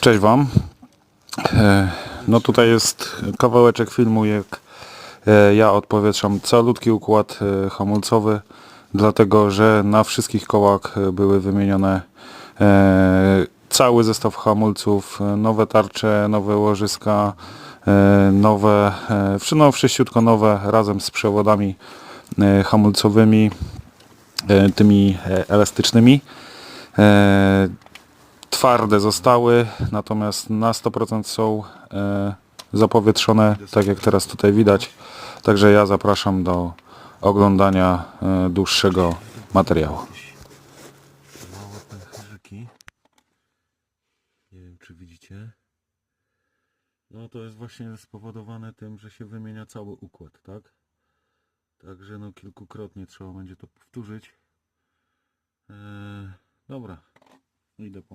Cześć Wam. E, No tutaj jest kawałeczek filmu, jak e, ja odpowietrzam calutki układ e, hamulcowy, dlatego że na wszystkich kołach były wymienione cały zestaw hamulców, nowe tarcze, nowe łożyska, nowe, no wszyściutko nowe razem z przewodami hamulcowymi, tymi elastycznymi. E, twarde zostały, natomiast na 100% są e, zapowietrzone, tak jak teraz tutaj widać. Także ja zapraszam do oglądania e, dłuższego materiału. Małe pęcherzyki. Nie wiem czy widzicie. No to jest właśnie spowodowane tym, że się wymienia cały układ, tak? Także no kilkukrotnie trzeba będzie to powtórzyć. Eee, dobra, idę pomp.